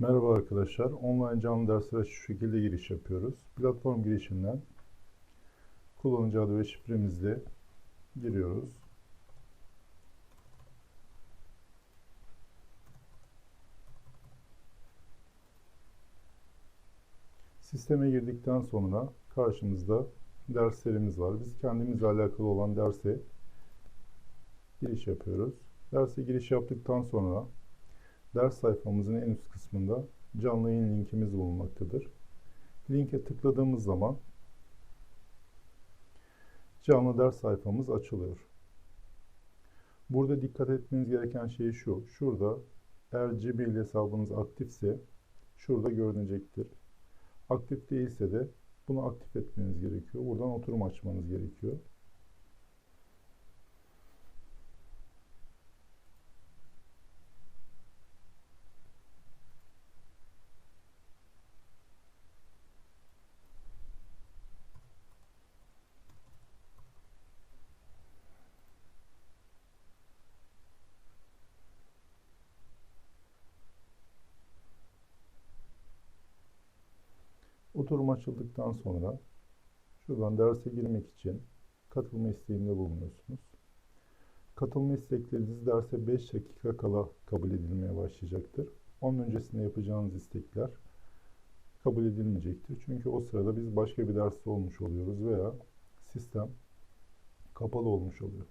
Merhaba arkadaşlar. Online canlı derslere şu şekilde giriş yapıyoruz. Platform girişinden kullanıcı adı ve şifremizle giriyoruz. Sisteme girdikten sonra karşımızda derslerimiz var. Biz kendimizle alakalı olan derse giriş yapıyoruz. Derse giriş yaptıktan sonra ders sayfamızın en üst kısmında canlı yayın linkimiz bulunmaktadır. Linke tıkladığımız zaman canlı ders sayfamız açılıyor. Burada dikkat etmeniz gereken şey şu. Şurada eğer Gmail hesabınız aktifse şurada görünecektir. Aktif değilse de bunu aktif etmeniz gerekiyor. Buradan oturum açmanız gerekiyor. Oturum açıldıktan sonra şuradan derse girmek için katılma isteğinde bulunuyorsunuz. Katılma istekleriniz derse 5 dakika kala kabul edilmeye başlayacaktır. Onun öncesinde yapacağınız istekler kabul edilmeyecektir. Çünkü o sırada biz başka bir derste olmuş oluyoruz veya sistem kapalı olmuş oluyor.